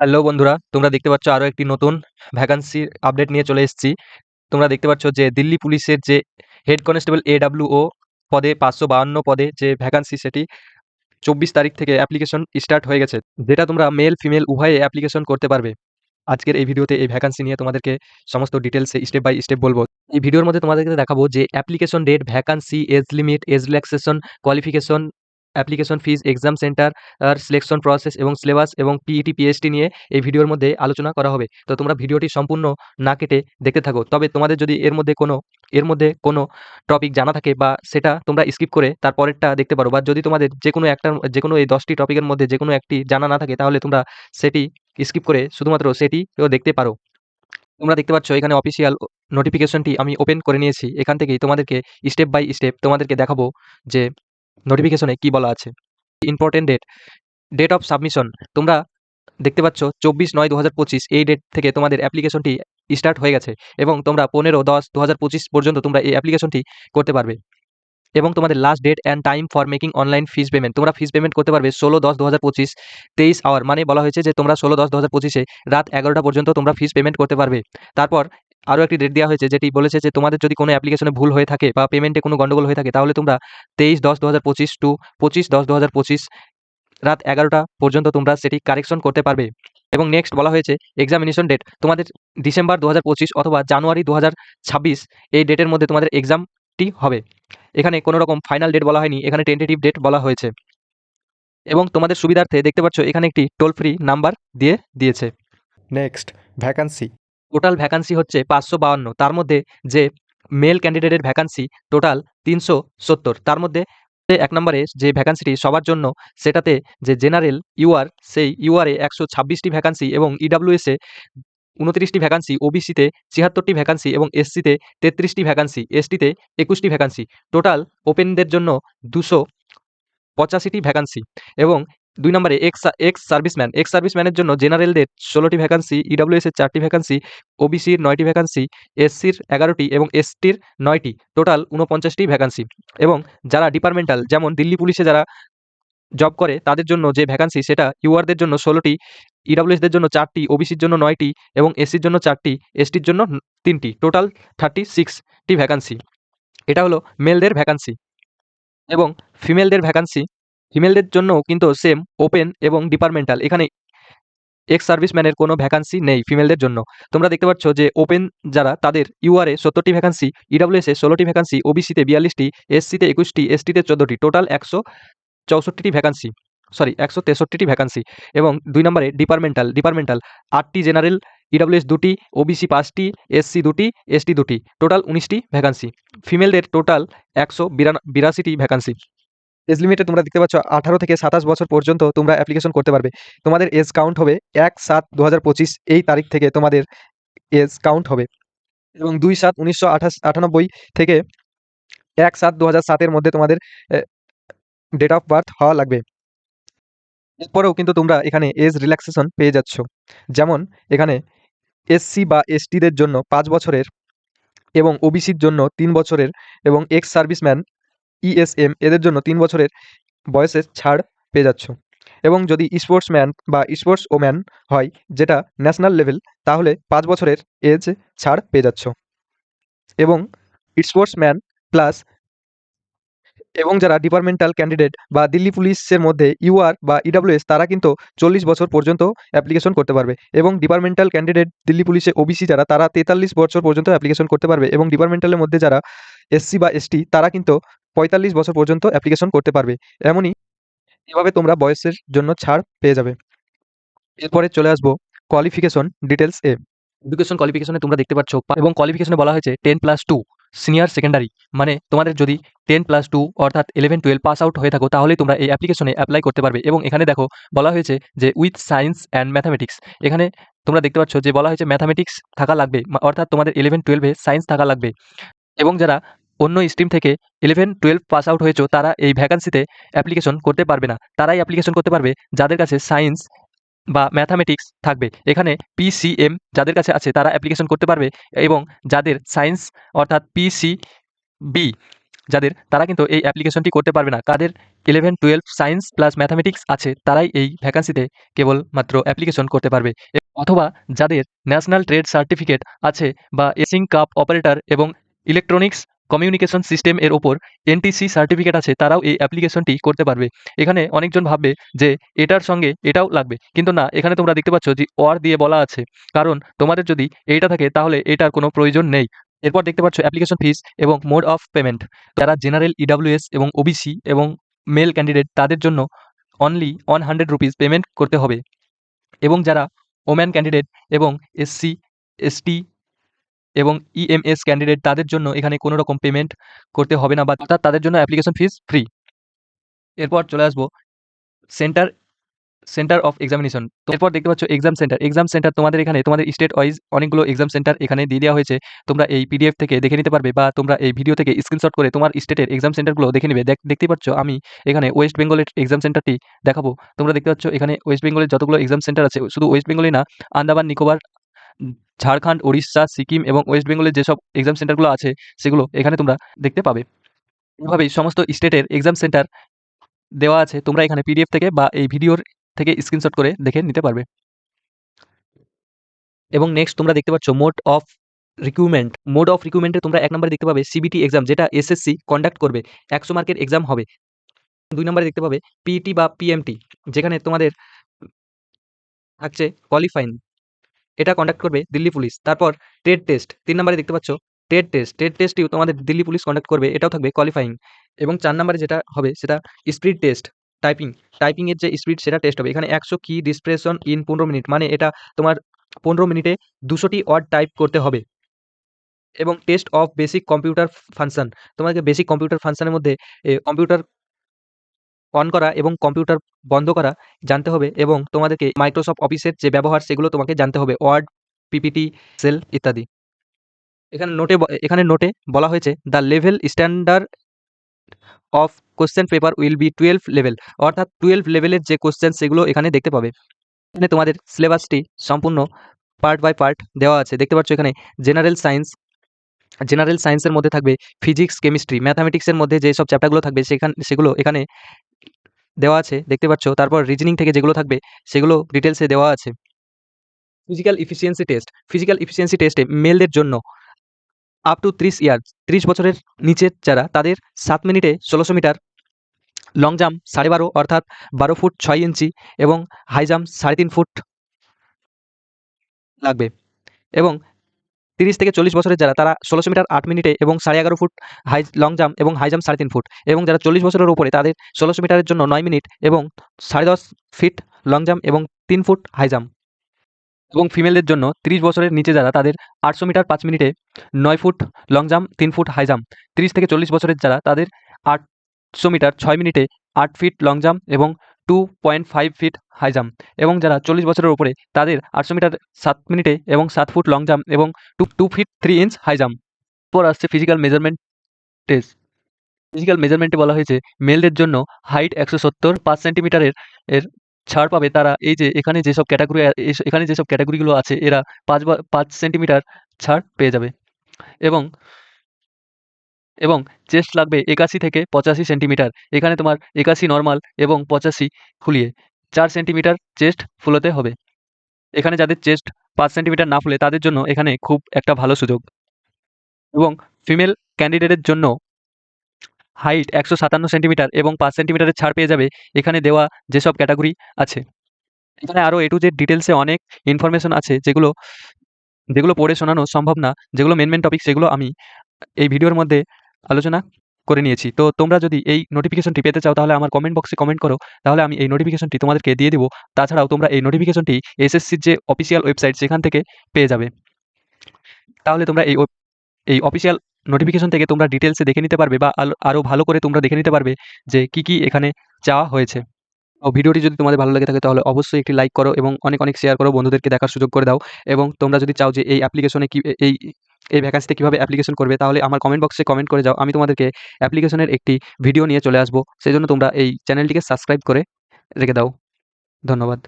Hello বন্ধুরা, তোমরা দেখতে পাচ্ছ আরও একটি নতুন ভ্যাকান্সির আপডেট নিয়ে চলে এসেছি। তোমরা দেখতে পাচ্ছ যে দিল্লি পুলিশের যে হেড কনস্টেবল এডাব্লিউও পদে পাঁচশো বাহান্ন পদে যে ভ্যাকান্সি সেটি চব্বিশ তারিখ থেকে অ্যাপ্লিকেশন স্টার্ট হয়ে গেছে, যেটা তোমরা মেল ফিমেল উভয়ে অ্যাপ্লিকেশন করতে পারবে। আজকের এই ভিডিওতে এই ভ্যাকান্সি নিয়ে তোমাদেরকে সমস্ত ডিটেলসে স্টেপ বাই স্টেপ বলব। এই ভিডিওর মধ্যে তোমাদেরকে দেখাবো যে application date vacancy age limit age relaxation qualification application fees exam centre আর সিলেকশন প্রসেস এবং সিলেবাস এবং পিইটি পিএইচডি নিয়ে এই ভিডিওর মধ্যে আলোচনা করা হবে। তো তোমরা ভিডিওটি সম্পূর্ণ না কেটে দেখতে থাকো। তবে তোমাদের যদি এর মধ্যে কোনো, এর মধ্যে কোনো টপিক জানা থাকে বা সেটা তোমরা স্কিপ করে তারপরেরটা দেখতে পারো বা যদি তোমাদের যে কোনো একটা, যে কোনো এই দশটি টপিকের মধ্যে যে কোনো একটি জানা না থাকে তাহলে তোমরা সেটি স্কিপ করে শুধুমাত্র সেটিও দেখতে পারো। তোমরা দেখতে পাচ্ছ এখানে অফিসিয়াল নোটিফিকেশনটি আমি ওপেন করে নিয়েছি। এখান থেকেই তোমাদেরকে স্টেপ বাই স্টেপ তোমাদেরকে দেখাবো যে নোটিফিকেশনে কি বলা আছে? Important date date of submission তোমরা দেখতে পাচ্ছ চব্বিশ নয় দু এই ডেট থেকে তোমাদের অ্যাপ্লিকেশনটি স্টার্ট হয়ে গেছে এবং তোমরা পনেরো দশ দু পর্যন্ত তোমরা এই অ্যাপ্লিকেশনটি করতে পারবে। এবং তোমাদের last date and time for making online fees payment তোমরা ফিস পেমেন্ট করতে পারবে ষোলো দশ দু হাজার পঁচিশ, তেইশ আওয়ার মানে বলা হয়েছে যে তোমরা ষোলো দশ দু হাজার পঁচিশে রাত এগারোটা পর্যন্ত তোমরা ফিস পেমেন্ট করতে পারবে। তারপর আরও একটি ডেট দেওয়া হয়েছে, যেটি বলেছে যে তোমাদের যদি কোনো অ্যাপ্লিকেশনে ভুল হয়ে থাকে বা পেমেন্টে কোনো গন্ডগোল হয়ে থাকে, তাহলে তোমরা তেইশ দশ দু হাজার পঁচিশ টু পঁচিশ দশ দু হাজার পঁচিশ রাত এগারোটা পর্যন্ত তোমরা সেটি কারেকশন করতে পারবে। এবং নেক্সট বলা হয়েছে এক্সামিনেশন ডেট তোমাদের ডিসেম্বর দু অথবা জানুয়ারি দু হাজার ছাব্বিশ এই ডেটের মধ্যে তোমাদের এক্সামটি হবে। এখানে কোনো রকম ফাইনাল ডেট বলা হয়নি, এখানে টেন্টেটিভ ডেট বলা হয়েছে। এবং তোমাদের সুবিধার্থে দেখতে পাচ্ছ এখানে একটি টোল ফ্রি নাম্বার দিয়ে দিয়েছে। নেক্সট ভ্যাকান্সি টোটাল ভ্যাকান্সি হচ্ছে পাঁচশো বাউান্ন। তার মধ্যে যে মেল ক্যান্ডিডেটের ভ্যাকান্সি টোটাল তিনশো সত্তর। তার মধ্যে এক নম্বরে যে ভ্যাকান্সিটি সবার জন্য, সেটাতে যে জেনারেল ইউআর সেই ইউআরে একশো ছাব্বিশটি ভ্যাকান্সি এবং ইডাব্লিউএসে উনত্রিশটি ভ্যাকান্সি ওবিসিতে ছিয়াত্তরটি ভ্যাকান্সি এবং এসসিতে তেত্রিশটি ভ্যাকান্সি এসটিতে একুশটি ভ্যাকান্সি টোটাল ওপেনদের জন্য দুশো পঁচাশিটি ভ্যাকান্সি এবং দুই নম্বরে এক্স এক্স সার্ভিসম্যান এক্স সার্ভিসম্যানের জন্য জেনারেলদের ষোলোটি ভ্যাকান্সি ইডাব্লিউএসের চারটি ভ্যাকান্সি ওবিসির নয়টি ভ্যাকান্সি এসসির এগারোটি এবং এসটির নয়টি। টোটাল উনপঞ্চাশটি ভ্যাকান্সি এবং যারা ডিপার্টমেন্টাল যেমন দিল্লি পুলিশে যারা জব করে, তাদের জন্য যে ভ্যাকান্সি সেটা ইউআরদের জন্য ষোলোটি ইডাব্লিউএসদের জন্য চারটি ওবিসির জন্য নয়টি এবং এসসির জন্য চারটি এসটির জন্য তিনটি। টোটাল থার্টি সিক্সটি ভ্যাকান্সি এটা হলো মেলদের ভ্যাকান্সি এবং ফিমেলদের ভ্যাকান্সি ফিমেলদের জন্য কিন্তু সেম ওপেন এবং ডিপার্টমেন্টাল এখানে এক্স সার্ভিসম্যানের কোনো ভ্যাকান্সি নেই ফিমেলদের জন্য। তোমরা দেখতে পাচ্ছ যে ওপেন যারা, তাদের ইউআরএ সত্তরটি ভ্যাকান্সি ইডাব্লিউএসে ষোলোটি ভ্যাকান্সি ওবিসিতে বিয়াল্লিশটি এসসিতে একুশটি এসটিতে চোদ্দোটি টোটাল একশো চৌষট্টিটি ভ্যাকান্সি সরি একশো তেষট্টিটি ভ্যাকান্সি এবং দুই নম্বরে ডিপার্টমেন্টাল ডিপার্টমেন্টাল আটটি জেনারেল ইডাব্লিউএস দুটি ওবিসি পাঁচটি এসসি দুটি এসটি দুটি টোটাল উনিশটি ভ্যাকান্সি ফিমেলদের টোটাল একশো বিরাশিটি ভ্যাকান্সি এজ লিমিটে তোমরা দেখতে পাচ্ছ আঠারো থেকে সাতাশ বছর পর্যন্ত তোমরা অ্যাপ্লিকেশন করতে পারবে। তোমাদের এজ কাউন্ট হবে এক সাত দু এই তারিখ থেকে তোমাদের এজ কাউন্ট হবে। এবং দুই সাত উনিশশো থেকে এক সাত দু সাতের মধ্যে তোমাদের ডেট অফ বার্থ হওয়া লাগবে। এরপরেও কিন্তু তোমরা এখানে এজ রিল্যাক্সেশন পেয়ে যাচ্ছ। যেমন এখানে এসসি বা এসটিদের জন্য পাঁচ বছরের এবং ওবিসির জন্য তিন বছরের এবং এক্স সার্ভিসম্যান ইএসএম এদের জন্য তিন বছরের বয়সের ছাড় পেয়ে যাচ্ছ। এবং যদি স্পোর্টসম্যান বা স্পোর্টস ওম্যান হয়, যেটা ন্যাশনাল লেভেল তাহলে পাঁচ বছরের এজ ছাড় পেয়ে যাচ্ছ। এবং স্পোর্টসম্যান প্লাস এবং যারা ডিপার্টমেন্টাল ক্যান্ডিডেট বা দিল্লি পুলিশের মধ্যে ইউআর বা ইডাব্লিউএস তারা কিন্তু চল্লিশ বছর পর্যন্ত অ্যাপ্লিকেশন করতে পারবে। এবং ডিপার্টমেন্টাল ক্যান্ডিডেট দিল্লি পুলিশে ওবিসি যারা, তারা তেতাল্লিশ বছর পর্যন্ত অ্যাপ্লিকেশন করতে পারবে। এবং ডিপার্টমেন্টালের মধ্যে যারা এসসি বা এসটি তারা কিন্তু পঁয়তাল্লিশ বছর পর্যন্ত অ্যাপ্লিকেশন করতে পারবে। এমনই এভাবে তোমরা বয়সের জন্য ছাড় পেয়ে যাবে। এরপরে চলে আসব কোয়ালিফিকেশন ডিটেলস এ। এডুকেশন কোয়ালিফিকেশনে তোমরা দেখতে পাচ্ছ, এবং কোয়ালিফিকেশনে বলা হয়েছে ten plus two senior secondary মানে তোমাদের যদি টেন প্লাস টু অর্থাৎ ইলেভেন টুয়েলভ পাস আউট হয়ে থাকো, তাহলেই তোমরা এই অ্যাপ্লিকেশনে অ্যাপ্লাই করতে পারবে। এবং এখানে দেখো বলা হয়েছে যে উইথ সায়েন্স অ্যান্ড ম্যাথামেটিক্স এখানে তোমরা দেখতে পাচ্ছ যে বলা হয়েছে ম্যাথামেটিক্স থাকা লাগবে, অর্থাৎ তোমাদের ইলেভেন টুয়েলভে সায়েন্স থাকা লাগবে। এবং যারা অন্য স্ট্রিম থেকে ইলেভেন টুয়েলভ পাস আউট হয়েছো, তারা এই ভ্যাকান্সিতে অ্যাপ্লিকেশন করতে পারবে না। তারাই অ্যাপ্লিকেশন করতে পারবে যাদের কাছে সায়েন্স বা ম্যাথামেটিক্স থাকবে। এখানে পিসিএম যাদের কাছে আছে, তারা অ্যাপ্লিকেশন করতে পারবে এবং যাদের সায়েন্স অর্থাৎ পিসি বি যাদের, তারা কিন্তু এই অ্যাপ্লিকেশনটি করতে পারবে না। কাদের eleven twelve science plus mathematics আছে, তারাই এই ভ্যাকান্সিতে কেবলমাত্র অ্যাপ্লিকেশন করতে পারবে। অথবা যাদের ন্যাশনাল ট্রেড সার্টিফিকেট আছে বা এসিং কাপ অপারেটর এবং ইলেকট্রনিক্স কমিউনিকেশন সিস্টেম এর ওপর এনটিসি সার্টিফিকেট আছে, তারাও এই অ্যাপ্লিকেশনটি করতে পারবে। এখানে অনেকজন ভাববে যে এটার সঙ্গে এটাও লাগবে, কিন্তু না, এখানে তোমরা দেখতে পাচ্ছ যে ওয়ার দিয়ে বলা আছে। কারণ তোমাদের যদি এইটা থাকে, তাহলে এটার কোনো প্রয়োজন নেই। এরপর দেখতে পাচ্ছ অ্যাপ্লিকেশন ফিস এবং মোড অফ পেমেন্ট। যারা জেনারেল ইডাব্লিউএস এবং ওবিসি এবং মেল ক্যান্ডিডেট, তাদের জন্য only one hundred rupees payment করতে হবে। এবং যারা ওম্যান ক্যান্ডিডেট এবং এসসি এসটি এবং ইএমএস ক্যান্ডিডেট তাদের জন্য এখানে কোনো রকম পেমেন্ট করতে হবে না, বা অর্থাৎ তাদের জন্য অ্যাপ্লিকেশন ফিস ফ্রি এরপর চলে আসব সেন্টার সেন্টার অফ এক্সামিনেশন তো এরপর দেখতে পাচ্ছ এক্সাম সেন্টার এক্সাম সেন্টার তোমাদের এখানে, তোমাদের স্টেট ওয়াইজ অনেকগুলো এক্সাম সেন্টার এখানে দিয়ে দেওয়া হয়েছে। তোমরা এই পিডিএফ থেকে দেখে নিতে পারবে, বা তোমরা এই ভিডিও থেকে স্ক্রিনশট করে তোমার স্টেটের এক্সাম সেন্টারগুলো দেখে নেবে। দেখ, দেখতে পাচ্ছ আমি এখানে ওয়েস্ট বেঙ্গলের এক্সাম সেন্টারটি দেখাবো। তোমরা দেখতে পাচ্ছ এখানে ওয়েস্ট বেঙ্গলের যতগুলো এক্সাম সেন্টার আছে, শুধু ওয়েস্ট বেঙ্গলে না আন্দামান নিকোবর ঝাড়খণ্ড, ওড়িশা, সিকিম এবং ওয়েস্ট বেঙ্গলের যেসব এক্সাম সেন্টারগুলো আছে, সেগুলো এখানে তোমরা দেখতে পাবে। এভাবেই সমস্ত স্টেটের এক্সাম সেন্টার দেওয়া আছে, তোমরা এখানে পিডিএফ থেকে বা এই ভিডিওর থেকে স্ক্রিনশট করে দেখে নিতে পারবে। এবং নেক্সট তোমরা দেখতে পাচ্ছ mode of recruitment mode of রিক্রুটমেন্টে তোমরা এক নম্বরে দেখতে পাবে সিবিটি এক্সাম যেটা এসএসসি কন্ডাক্ট করবে। একশো মার্কের এক্সাম হবে। দুই নম্বরে দেখতে পাবে পিইটি বা পিএমটি যেখানে তোমাদের থাকছে কোয়ালিফাইং এটা কন্ডাক্ট করবে দিল্লি পুলিশ তারপর ট্রেড টেস্ট তিন নম্বরে দেখতে পাচ্ছ ট্রেড টেস্ট ট্রেড টেস্টটিও তোমাদের দিল্লি পুলিশ কন্ডাক্ট করবে, এটাও থাকবে কোয়ালিফাইং এবং চার নম্বরে যেটা হবে, সেটা স্পিড টেস্ট টাইপিং টাইপিংয়ের যে স্পিড সেটা টেস্ট হবে। এখানে একশো কি ডিসপ্রেশন ইন পনেরো মিনিট মানে এটা তোমার পনেরো মিনিটে দুশোটি ওয়ার্ড টাইপ করতে হবে। এবং test of basic computer function তোমাকে বেসিক কম্পিউটার ফাংশনের মধ্যে কম্পিউটার অন করা এবং কম্পিউটার বন্ধ করা জানতে হবে এবং তোমাদেরকে মাইক্রোসফট অফিসের যে ব্যবহার, সেগুলো তোমাকে জানতে হবে। ওয়ার্ড পিপিটি সেল ইত্যাদি। এখানে নোটে এখানে নোটে বলা হয়েছে the level standard of question paper will be twelve level অর্থাৎ টুয়েলভ লেভেলের যে কোশ্চেন সেগুলো এখানে দেখতে পাবে। এখানে তোমাদের সিলেবাসটি সম্পূর্ণ পার্ট বাই পার্ট দেওয়া আছে। দেখতে পাচ্ছ এখানে জেনারেল সায়েন্স জেনারেল সায়েন্সের মধ্যে থাকবে ফিজিক্স কেমিস্ট্রি ম্যাথামেটিক্সের মধ্যে যেসব চ্যাপ্টারগুলো থাকবে, সেখান, সেগুলো এখানে দেওয়া আছে, দেখতে পাচ্ছ। তারপর রিজনিং থেকে যেগুলো থাকবে, সেগুলো ডিটেলসে দেওয়া আছে। Physical efficiency test physical efficiency টেস্টে মেলদের জন্য আপ টু ত্রিশ ইয়ার ত্রিশ বছরের নিচের যারা, তাদের সাত মিনিটে ষোলোশো মিটার লং জাম্প সাড়ে বারো, অর্থাৎ বারো ফুট ছয় ইঞ্চি এবং হাই জাম্প সাড়ে তিন ফুট লাগবে। এবং তিরিশ থেকে চল্লিশ বছরের যারা, তারা ষোলোশো মিটার আট মিনিটে এবং সাড়ে এগারো ফুট হাই লং জাম্প এবং হাই জাম্প সাড়ে তিন ফুট এবং যারা চল্লিশ বছরের উপরে, তাদের ষোলোশো মিটারের জন্য নয় মিনিট এবং সাড়ে দশ ফিট লং জাম্প এবং তিন ফুট হাই জাম্প এবং ফিমেলদের জন্য তিরিশ বছরের নিচে যারা, তাদের আটশো মিটার পাঁচ মিনিটে নয় ফুট লং জাম্প তিন ফুট হাই জাম্প তিরিশ থেকে চল্লিশ বছরের যারা, তাদের আটশো মিটার ছয় মিনিটে আট ফিট লং জাম্প এবং two point five feet high jump এবং যারা চল্লিশ বছরের উপরে, তাদের আটশো মিটার সাত মিনিটে এবং সাত ফুট লং জাম্প এবং two two feet three inch high jump পর আসছে ফিজিক্যাল মেজারমেন্ট টেস্ট ফিজিক্যাল মেজারমেন্টে বলা হয়েছে মেলদের জন্য হাইট একশো সত্তর, পাঁচ সেন্টিমিটারের এর ছাড় পাবে তারা। এই যে এখানে যেসব ক্যাটাগরি এখানে যেসব ক্যাটাগরিগুলো আছে, এরা পাঁচ পাঁচ সেন্টিমিটার ছাড় পেয়ে যাবে। এবং এবং চেস্ট লাগবে একাশি থেকে পঁচাশি সেন্টিমিটার। এখানে তোমার একাশি নর্মাল এবং পঁচাশি ফুলিয়ে। চার সেন্টিমিটার চেস্ট ফুলোতে হবে। এখানে যাদের চেস্ট পাঁচ সেন্টিমিটার না ফুলে, তাদের জন্য এখানে খুব একটা ভালো সুযোগ। এবং ফিমেল ক্যান্ডিডেটের জন্য হাইট একশো সাতান্ন সেন্টিমিটার এবং পাঁচ সেন্টিমিটারের ছাড় পেয়ে যাবে এখানে দেওয়া যেসব ক্যাটাগরি আছে। এখানে আরও এ টু জেড ডিটেলসে অনেক ইনফরমেশন আছে যেগুলো যেগুলো পড়ে শোনানো সম্ভব না, যেগুলো মেন মেন টপিক সেগুলো আমি এই ভিডিওর মধ্যে আলোচনা করে নিয়েছি। তো তোমরা যদি এই নোটিফিকেশনটি পেতে চাও, তাহলে আমার কমেন্ট বক্সে কমেন্ট করো। তাহলে আমি এই নোটিফিকেশনটি তোমাদেরকে দিয়ে দেবো। তাছাড়াও তোমরা এই নোটিফিকেশনটি এসএসসির যে অফিসিয়াল ওয়েবসাইট সেখান থেকে পেয়ে যাবে। তাহলে তোমরা এই এই অফিসিয়াল নোটিফিকেশন থেকে তোমরা ডিটেলসে দেখে নিতে পারবে বা আলো- আরও ভালো করে তোমরা দেখে নিতে পারবে যে কি কি এখানে চাওয়া হয়েছে। ও ভিডিওটি যদি তোমাদের ভালো লাগে থাকে, তাহলে অবশ্যই একটি লাইক করো এবং অনেক অনেক শেয়ার করো। বন্ধুদেরকে দেখার সুযোগ করে দাও। এবং তোমরা যদি চাও যে এই অ্যাপ্লিকেশনে কি এই এই ভ্যাকান্সিতে কীভাবে অ্যাপ্লিকেশন করবে, তাহলে আমার কমেন্ট বক্সে কমেন্ট করে যাও। আমি তোমাদেরকে অ্যাপ্লিকেশনের একটি ভিডিও নিয়ে চলে আসব। সেই জন্য তোমরা এই চ্যানেলটিকে সাবস্ক্রাইব করে রেখে দাও। ধন্যবাদ।